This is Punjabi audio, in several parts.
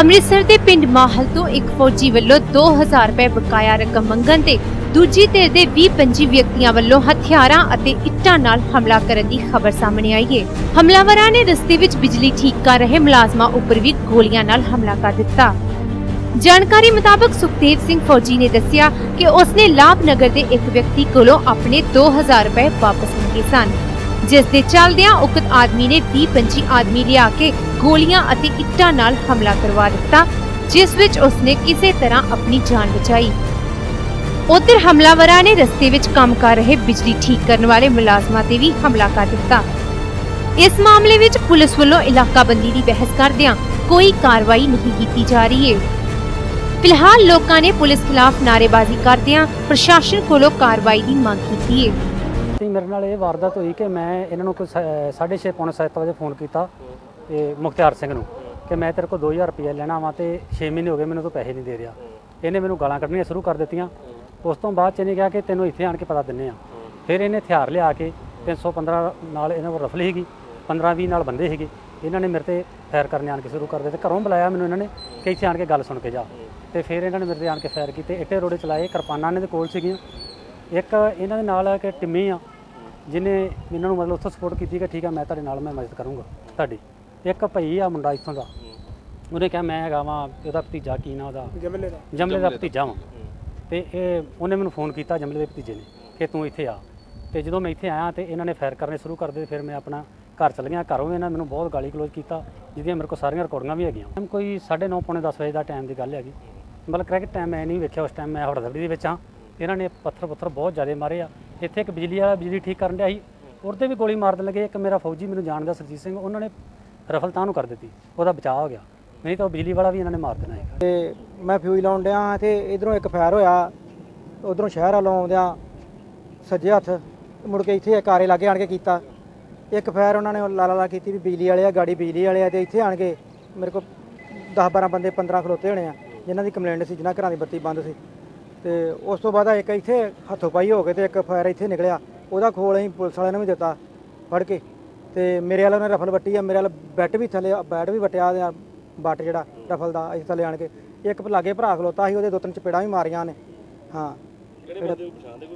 ਅੰਮ੍ਰਿਤਸਰ ਦੇ ਪਿੰਡ ਮਾਹਲ ਤੋਂ ਇੱਕ ਫੌਜੀ ਵੱਲੋਂ 2000 ਰੁਪਏ ਬਕਾਇਆ ਰਕਮ ਮੰਗਣ ਤੇ ਦੂਜੀ ਧਿਰ ਦੇ 20-25 ਵਿਅਕਤੀਆਂ ਵੱਲੋਂ ਹਥਿਆਰਾਂ ਅਤੇ ਇੱਟਾਂ ਨਾਲ ਹਮਲਾ ਕਰਨ ਦੀ ਖਬਰ ਸਾਹਮਣੇ ਆਈ ਹੈ। ਹਮਲਾਵਰਾਂ ਨੇ ਰਸਤੇ ਵਿੱਚ ਬਿਜਲੀ ਠੀਕ ਕਰ ਰਹੇ ਮੁਲਾਜ਼ਮਾਂ ਉੱਪਰ ਵੀ ਗੋਲੀਆਂ ਨਾਲ ਹਮਲਾ ਕਰ ਦਿੱਤਾ। ਜਾਣਕਾਰੀ ਮੁਤਾਬਕ ਸੁਖਦੇਵ ਸਿੰਘ ਫੌਜੀ ਨੇ ਦੱਸਿਆ ਕਿ ਉਸਨੇ ਲਾਭਨਗਰ ਦੇ ਇੱਕ ਵਿਅਕਤੀ ਕੋਲੋਂ ਆਪਣੇ 2000 ਰੁਪਏ ਵਾਪਸ ਮੰਗੇ ਸਨ। ਜਿਸ ਦੇ ਚੱਲਦਿਆਂ ਉਕਤ ਆਦਮੀ ਨੇ 20-25 ਆਦਮੀ ਲਿਆ ਕੇ ਗੋਲੀਆਂ ਅਤੇ ਇੱਟਾਂ ਨਾਲ ਹਮਲਾ ਕਰਵਾ ਦਿੱਤਾ, ਜਿਸ ਵਿੱਚ ਉਸਨੇ ਕਿਸੇ ਤਰ੍ਹਾਂ ਆਪਣੀ ਜਾਨ ਬਚਾਈ। ਉਧਰ ਹਮਲਾਵਰਾਂ ਨੇ ਰਸਤੇ ਵਿੱਚ ਕੰਮ ਕਰ ਰਹੇ ਬਿਜਲੀ ਠੀਕ ਕਰਨ ਵਾਲੇ ਮੁਲਾਜ਼ਮਾਂ ਤੇ ਵੀ ਹਮਲਾ ਕਰ ਦਿੱਤਾ। ਇਸ ਮਾਮਲੇ ਵਿੱਚ ਪੁਲਿਸ ਵੱਲੋਂ ਇਲਾਕਾਬੰਦੀ ਦੀ ਬਹਿਸ ਕਰਦਿਆਂ ਕੋਈ ਕਾਰਵਾਈ ਨਹੀਂ ਕੀਤੀ ਜਾ ਰਹੀ ਹੈ। ਫਿਲਹਾਲ ਲੋਕਾਂ ਨੇ ਪੁਲਿਸ ਖਿਲਾਫ ਨਾਅਰੇਬਾਜ਼ੀ ਕਰਦਿਆਂ ਪ੍ਰਸ਼ਾਸਨ ਕੋਲੋਂ ਕਾਰਵਾਈ ਦੀ ਮੰਗ ਕੀਤੀ ਹੈ। ਤੇ ਮੇਰੇ ਨਾਲ ਇਹ ਵਾਰਦਾਤ ਹੋਈ ਕਿ ਮੈਂ ਇਹਨਾਂ ਨੂੰ ਕੋਈ 6:30 ਪੌਣੇ 7 ਵਜੇ ਫੋਨ ਕੀਤਾ ਤੇ ਮੁਖਤਿਆਰ ਸਿੰਘ ਨੂੰ ਕਿ ਮੈਂ ਤੇਰੇ ਕੋਲ 2000 ਰੁਪਏ ਲੈਣਾ ਵਾ ਤੇ 6 ਮਹੀਨੇ ਹੋ ਗਏ ਮੈਨੂੰ ਤੂੰ ਪੈਸੇ ਨਹੀਂ ਦੇ ਰਿਹਾ। ਇਹਨੇ ਮੈਨੂੰ ਗਾਲਾਂ ਕੱਢਣੀਆਂ ਸ਼ੁਰੂ ਕਰ ਦਿੱਤੀਆਂ। ਉਸ ਤੋਂ ਬਾਅਦ ਚ ਇਹਨੇ ਕਿਹਾ ਕਿ ਤੈਨੂੰ ਇੱਥੇ ਆਣ ਕੇ ਪਤਾ ਦਿੰਨੇ ਆ। ਫਿਰ ਇਹਨੇ ਹਥਿਆਰ ਲਿਆ ਕੇ 315 ਨਾਲ ਇਹਨਾਂ ਕੋਲ ਰਫਲ ਸੀਗੀ 15 20 ਨਾਲ ਬੰਦੇ ਸੀਗੇ। ਇਹਨਾਂ ਨੇ ਮੇਰੇ ਤੇ ਫਾਇਰ ਕਰਨੇ ਆਣ ਕੇ ਸ਼ੁਰੂ ਕਰ ਦਿੱਤੇ। ਘਰੋਂ ਬੁਲਾਇਆ ਮੈਨੂੰ ਇਹਨਾਂ ਨੇ ਕਿ ਇੱਥੇ ਆਣ ਕੇ ਗੱਲ ਸੁਣ ਕੇ ਜਾ। ਤੇ ਫਿਰ ਇਹਨਾਂ ਨੇ ਮੇਰੇ ਤੇ ਆਣ ਕੇ ਫਾਇਰ ਕੀਤੇ। ਇੱਟੇ ਰੋੜੇ ਚਲਾਏ, ਕਿਰਪਾਨਾਂ ਇਹਨਾਂ ਦੇ ਕੋਲ ਸੀਗੀਆਂ। ਇੱਕ ਇਹਨਾਂ ਦੇ ਨਾਲ ਹੈ ਕਿ ਟਿੰਮੀ ਆ ਜਿਹਨੇ ਇਹਨਾਂ ਨੂੰ ਮਤਲਬ ਉੱਥੋਂ ਸਪੋਰਟ ਕੀਤੀ ਕਿ ਠੀਕ ਆ ਮੈਂ ਤੁਹਾਡੇ ਨਾਲ ਮੈਂ ਮਦਦ ਕਰੂੰਗਾ ਤੁਹਾਡੀ। ਇੱਕ ਭਈ ਆ ਮੁੰਡਾ ਇੱਥੋਂ ਦਾ। ਉਹਨੇ ਕਿਹਾ ਮੈਂ ਹੈਗਾ ਵਾਂ ਉਹਦਾ ਭਤੀਜਾ ਕੀ ਨਾਂ ਉਹਦਾ? ਜਮਲੇ ਦਾ। ਜਮਲੇ ਦਾ ਭਤੀਜਾ ਵਾਂ। ਤੇ ਇਹ ਉਹਨੇ ਮੈਨੂੰ ਫੋਨ ਕੀਤਾ ਜਮਲੇ ਦੇ ਭਤੀਜੇ ਨੇ ਕਿ ਤੂੰ ਇੱਥੇ ਆ। ਤੇ ਜਦੋਂ ਮੈਂ ਇੱਥੇ ਆਇਆ ਤੇ ਇਹਨਾਂ ਨੇ ਫਾਇਰ ਕਰਨੇ ਸ਼ੁਰੂ ਕਰ ਦਿੱਤੇ ਫਿਰ ਮੈਂ ਆਪਣਾ ਘਰ ਚਲ ਗਿਆ। ਘਰੋਂ ਇਹਨਾਂ ਮੈਨੂੰ ਬਹੁਤ ਗਾਲੀ ਕਲੋਜ਼ ਕੀਤਾ ਜਿਹਦੀਆਂ ਮੇਰੇ ਕੋਲ ਸਾਰੀਆਂ ਰਿਕਾਰਡਿੰਗਾਂ ਵੀ ਹੈਗੀਆਂ। ਕੋਈ 9:30 ਪੌਣੇ 10 ਵਜੇ ਦਾ ਟਾਈਮ ਦੀ ਗੱਲ ਹੈਗੀ। ਮਤਲਬ ਕਰੈਕਟ ਟਾਈਮ ਮੈਂ ਨਹੀਂ ਵੇਖਿਆ ਉਸ ਟਾਈਮ ਮੈਂ ਹੜਦੜੀ ਦੇ ਵਿੱਚ ਹਾਂ। ਇਹਨਾਂ ਨੇ ਪੱਥਰ ਪੁੱਥਰ ਬਹੁਤ ਜ਼ਿਆਦਾ ਮਾਰੇ ਆ। ਇੱਥੇ ਇੱਕ ਬਿਜਲੀ ਵਾਲਾ ਬਿਜਲੀ ਠੀਕ ਕਰਨ ਡਿਆ ਸੀ। ਉਹਦੇ ਵੀ ਗੋਲੀ ਮਾਰ ਦੇਣ ਲੱਗੇ। ਇੱਕ ਮੇਰਾ ਫੌਜੀ ਮੈਨੂੰ ਜਾਣਦਾ ਸਰਜੀਤ ਸਿੰਘ, ਉਹਨਾਂ ਨੇ ਰਫਲ ਤਾਂ ਨੂੰ ਕਰ ਦਿੱਤੀ। ਉਹਦਾ ਬਚਾਅ ਹੋ ਗਿਆ। ਨਹੀਂ ਤਾਂ ਉਹ ਬਿਜਲੀ ਵਾਲਾ ਵੀ ਇਹਨਾਂ ਨੇ ਮਾਰ ਦੇਣਾ ਸੀ ਤੇ ਮੈਂ ਫਿਊਜ਼ ਲਾਉਣ ਡਿਆ ਹਾਂ ਤੇ ਇਧਰੋਂ ਇੱਕ ਫਾਇਰ ਹੋਇਆ। ਉਧਰੋਂ ਸ਼ਹਿਰ ਵੱਲੋਂ ਆਉਂਦਿਆਂ ਸੱਜੇ ਹੱਥ ਮੁੜ ਕੇ ਇੱਥੇ ਕਾਰੇ ਲਾਗੇ ਆਣ ਕੇ ਕੀਤਾ। ਇੱਕ ਫਾਇਰ ਉਹਨਾਂ ਨੇ ਲਾਲਾ ਲਾ ਕੀਤੀ ਵੀ ਬਿਜਲੀ ਵਾਲੇ ਆ, ਗਾੜੀ ਬਿਜਲੀ ਵਾਲੇ ਆ ਤੇ ਇੱਥੇ ਆਣ ਕੇ ਮੇਰੇ ਕੋਲ 10 12 ਬੰਦੇ 15 ਖਲੋਤੇ ਹੋਣੇ ਆ, ਜਿਨ੍ਹਾਂ ਦੀ ਕੰਪਲੇਂਟ ਸੀ, ਜਿਨ੍ਹਾਂ ਘਰਾਂ ਦੀ ਬੱਤੀ ਬੰਦ ਸੀ। ਤੇ ਉਸ ਤੋਂ ਬਾਅਦ ਇੱਕ ਇੱਥੇ ਹੱਥੋਂ ਪਾਈ ਹੋ ਕੇ ਤੇ ਇੱਕ ਫਾਇਰ ਇੱਥੇ ਨਿਕਲਿਆ। ਉਹਦਾ ਖੋਲ ਅਸੀਂ ਪੁਲਿਸ ਵਾਲਿਆਂ ਨੂੰ ਵੀ ਦਿੱਤਾ ਫੜ ਕੇ। ਤੇ ਮੇਰੇ ਵਾਲਾ ਉਹਨੇ ਰਫਲ ਵੱਟੀ ਆ ਮੇਰੇ ਵਾਲਾ ਬੈਟ ਵੀ ਥੱਲੇ ਬੈਟ ਵੀ ਵਟਿਆ ਤੇ ਬੱਟ ਜਿਹੜਾ ਰਫਲ ਦਾ ਅਸੀਂ ਥੱਲੇ ਆਣ ਕੇ। ਇੱਕ ਲਾਗੇ ਭਰਾ ਖਲੋਤਾ ਸੀ ਉਹਦੇ ਦੋ ਤਿੰਨ ਚਪੇੜਾਂ ਵੀ ਮਾਰੀਆਂ ਨੇ ਹਾਂ।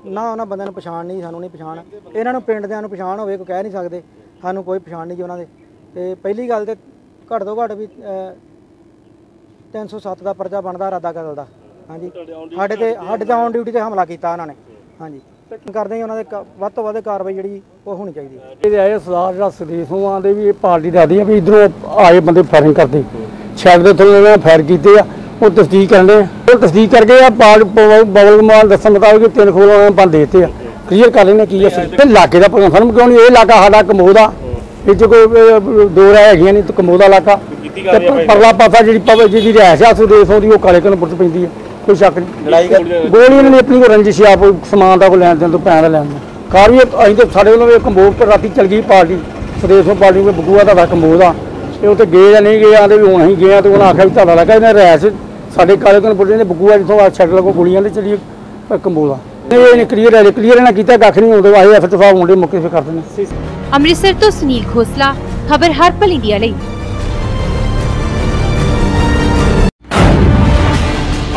ਨਾ ਉਹਨਾਂ ਬੰਦਿਆਂ ਨੂੰ ਪਛਾਣ ਨਹੀਂ ਸਾਨੂੰ ਨਹੀਂ ਪਛਾਣ। ਇਹਨਾਂ ਨੂੰ ਪਿੰਡ ਦਿਆਂ ਨੂੰ ਪਛਾਣ ਹੋਵੇ ਕੋਈ ਕਹਿ ਨਹੀਂ ਸਕਦੇ। ਸਾਨੂੰ ਕੋਈ ਪਛਾਣ ਨਹੀਂ ਜੀ ਉਹਨਾਂ ਦੇ। ਤੇ ਪਹਿਲੀ ਗੱਲ ਤੇ ਘੱਟ ਤੋਂ ਘੱਟ ਵੀ ਅਹ, 307 ਦਾ ਪਰਚਾ ਬਣਦਾ ਇਰਾਦਾ ਕਤਲ ਦਾ। ਹਾਂਜੀ। ਸਾਡੇ ਤੇ ਸਾਡੇ ਤੇ ਔਨ ਡਿਊਟੀ ਤੇ ਹਮਲਾ ਕੀਤਾ ਉਹਨਾਂ ਨੇ। ਹਾਂਜੀ। ਕਰਦੇ ਹਾਂ ਉਹਨਾਂ ਦੇ ਕ- ਵੱਧ ਤੋਂ ਵੱਧ ਕਾਰਵਾਈ ਜਿਹੜੀ ਉਹ ਹੋਣੀ ਚਾਹੀਦੀ ਹੈ। ਇਹਦੇ ਆਏ ਸਰਦਾਰ ਜਿਹੜਾ ਸੁਦੇਸ਼ ਆਂਦੇ ਵੀ ਇਹ ਪਾਰਟੀ ਦੱਸਦੀ ਆ ਵੀ ਇਧਰੋਂ ਆਏ ਬੰਦੇ ਫਾਇਰਿੰਗ ਕਰਦੇ। ਸ਼ਾਇਦ ਦੇ ਥੱਲੇ ਇਹਨਾਂ ਨੇ ਫਾਇਰ ਕੀਤੇ ਆ। ਉਹ ਤਸਦੀਕ ਕਰਨ ਦੇ। ਉਹ ਤਸਦੀਕ ਕਰਕੇ ਆ ਪਾਰ ਬਬਲ ਮਾਲ ਦੱਸਣ ਮੁਤਾਬਕ ਤਿੰਨ ਖੋਲ ਉਹਨਾਂ ਬੰਦ ਦੇਤੇ ਆ। ਕਲੀਅਰ ਕਰ ਲੈਣੇ ਕੀ ਆ ਤੇ ਇਲਾਕੇ ਦਾ ਕਨਫਰਮ ਕਿਉਂ ਨਹੀਂ ਇਹ ਇਲਾਕਾ ਸਾਡਾ ਕਮੋਦ। ਆ ਇਹ 'ਚ ਕੋਈ ਅਹ, ਦੋ ਰਾਹ ਹੈਗੀਆਂ ਨਹੀਂ ਤੇ ਕਮੋਦ ਦਾ ਇਲਾਕਾ। ਤੇ ਪਰਲਾ ਪਾਸਾ ਜਿਹੜੀ ਪਵੇ ਜਿਹਦੀ ਰਿਹਾਇਸ਼ ਆ ਸੁਦੇਸ਼ ਦੀ ਉਹ ਕਾਲੇ ਕਨਪੁਰ ਚ ਪੈਂਦੀ ਆ। ਕੋਈ ਸ਼ੱਕ ਨਹੀਂ। ਲੜਾਈ ਗੋਲੀ ਇਹਨਾਂ ਨੇ ਆਪਣੀ ਕੋ ਰੰਜਿਸ਼ ਆ ਕੋਈ ਸਮਾਨ ਦਾ ਕੋ ਲੈਣ ਦੇਣ ਤੋਂ ਪੈਣ ਦਾ ਲੈਣ ਦਾ। ਕਾਰ ਵੀ ਅਸੀਂ ਤੇ ਸਾਡੇ ਵੱਲੋਂ ਵੀ ਕੰਬੋਜ ਤੇ ਰਾਤੀ ਚਲ ਗਈ ਪਾਰਟੀ। ਸੁਦੇਸ਼ ਪਾਰਟੀ ਕੋਈ ਬਗੂਆ ਦਾ ਕੰਬੋਜ ਆ। ਤੇ ਉੱਥੇ ਗਏ ਜਾਂ ਨਹੀਂ ਗਏ ਆਂਦੇ ਵੀ ਹੁਣ ਅਸੀਂ ਗਏ ਆ ਤੇ ਉਹਨਾਂ ਆਖਿਆ ਵੀ ਤੁਹਾਡਾ ਲੱਗਾ ਇਹਨਾਂ ਰਹਿਸ ਸਾਡੇ ਕਾਲੇ ਕਨਪੁਰ ਨੇ ਬਗੂਆ ਜਿੱਥੋਂ ਆ ਛੱਡ ਲਗੋ ਗੋਲੀਆਂ ਦੇ ਚਲੀ ਕੰਬੋਜ ਆ। ਇਹ ਨਹੀਂ ਕਲੀਅਰ ਹੈ ਕਲੀਅਰ ਇਹਨਾਂ ਕੀਤਾ ਕੱਖ ਨਹੀਂ ਹੁੰਦੇ ਆਏ ਐਫ ਸਾਹਿਬ ਮੁੰਡੇ ਮੁੱਕੇ ਫਿਰ ਕਰਦੇ ਨੇ ਅੰਮ੍ਰਿਤਸਰ ਤੋਂ ਸੁਨੀਲ ਖੋਸਲਾ ਖਬਰ ਹਰਪਲ ਇੰਡੀਆ ਲਈ।